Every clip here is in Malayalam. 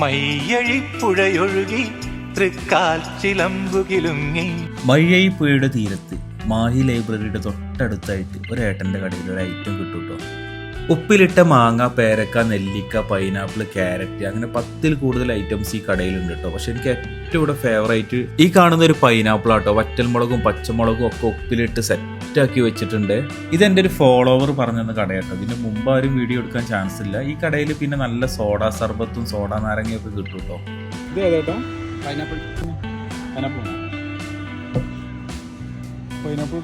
മയ്യഴിപ്പുഴയൊഴുകി തൃക്കാൽ ചിലമ്പുകിലുങ്ങി മയ്യഴിപ്പുഴയുടെ തീരത്ത് മാഹി ലൈബ്രറിയുടെ തൊട്ടടുത്തായിട്ട് ഒരു ഏട്ടന്റെ കടയിൽ ഒരു ഐറ്റം കിട്ടും ഉപ്പിലിട്ട മാങ്ങ പേരക്ക നെല്ലിക്ക പൈനാപ്പിൾ ക്യാരറ്റ് അങ്ങനെ പത്തിൽ കൂടുതൽ ഐറ്റംസ് ഈ കടയിലുണ്ട് കേട്ടോ. പക്ഷെ എനിക്ക് ഏറ്റവും ഇവിടെ ഫേവറേറ്റ് ഈ കാണുന്ന ഒരു പൈനാപ്പിൾ ആട്ടോ വറ്റൽമുളകും പച്ചമുളകും ഒക്കെ ഉപ്പിലിട്ട് സെറ്റാക്കി വെച്ചിട്ടുണ്ട്. ഇത് ഇതെന്റെ ഒരു ഫോളോവർ പറഞ്ഞെന്ന് കടയാട്ടോ ഇതിന് മുമ്പ് ആരും വീഡിയോ എടുക്കാൻ ചാൻസ് ഇല്ല. ഈ കടയിൽ പിന്നെ നല്ല സോഡ സർബത്തും സോഡ നാരങ്ങയൊക്കെ കിട്ടും കേട്ടോ ഇത് പൈനാപ്പിൾ പൈനാപ്പിൾ പൈനാപ്പിൾ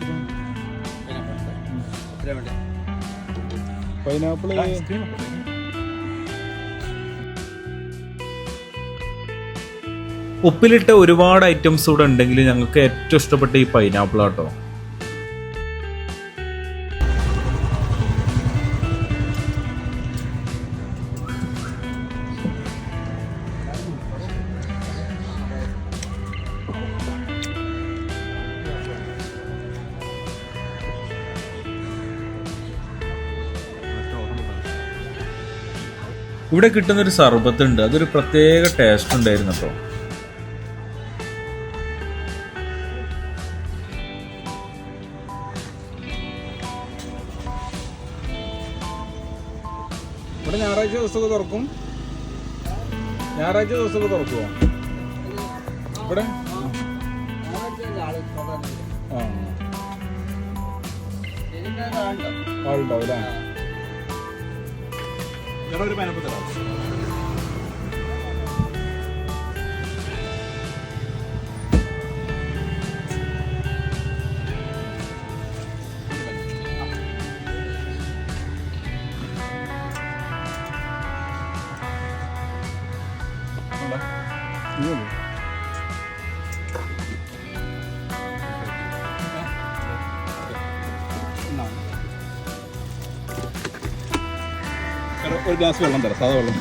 പൈനാപ്പിൾ ഉപ്പിലിട്ട ഒരുപാട് ഐറ്റംസ് ഇവിടെ ഉണ്ടെങ്കിൽ ഞങ്ങൾക്ക് ഏറ്റവും ഇഷ്ടപ്പെട്ട ഈ പൈനാപ്പിൾ ആട്ടോ ഇവിടെ കിട്ടുന്ന ഒരു സർബത്ത് ഉണ്ട് അതൊരു പ്രത്യേക ടേസ്റ്റ് ഉണ്ടായിരുന്നു കേട്ടോ ഇവിടെ ഞായറാഴ്ച ദിവസമൊക്കെ തുറക്കും. ഞായറാഴ്ച ദിവസമൊക്കെ തുറക്കുമോ ഇവിടെ? ആ. ആളുണ്ടാവും അല്ലേ ഒരു പൈനാപ്പിൾ തരാം. ഒരു ഗ്ലാസ് വെള്ളം തരാം സാധാ വെള്ളം.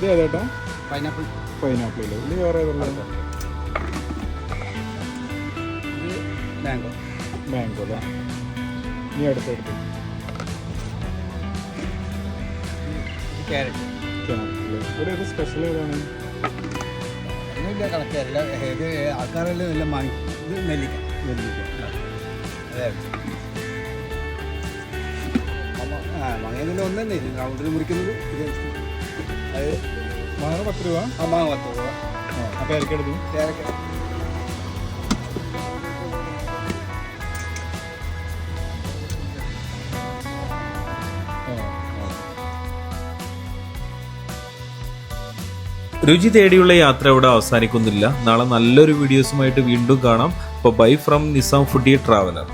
ഇത് പൈനാപ്പിൾ പൈനാപ്പിൾ. ഇല്ല ഇത് വേറെ ഏതുള്ളത് മാംഗോ. മാംഗോ അല്ലേ? നീ അടുത്തെടുത്ത് ക്യാരറ്റ്. ഇവിടെ സ്പെഷ്യൽ ഏതാണ്? ഒന്നുമില്ല കണക്കാരില്ല ഇത് ആൾക്കാരെല്ലാം എല്ലാം വാങ്ങി ഇത് നെല്ലിക്ക. നെല്ലിക്ക. അതെ. വാങ്ങിയതിൽ ഒന്ന് തന്നെ റൗണ്ടിൽ മുറിക്കുന്നത് ഇത് അത് മാങ്ങ പത്ത് രൂപ. ആ മാങ്ങ പത്ത് രൂപ. ആ പേരക്ക എടുത്തു പേരക്ക രുചി തേടിയുള്ള യാത്ര ഇവിടെ അവസാനിക്കുന്നില്ല. നാളെ നല്ലൊരു വീഡിയോസുമായിട്ട് വീണ്ടും കാണാം. അപ്പോൾ bye from Nizam foodie traveller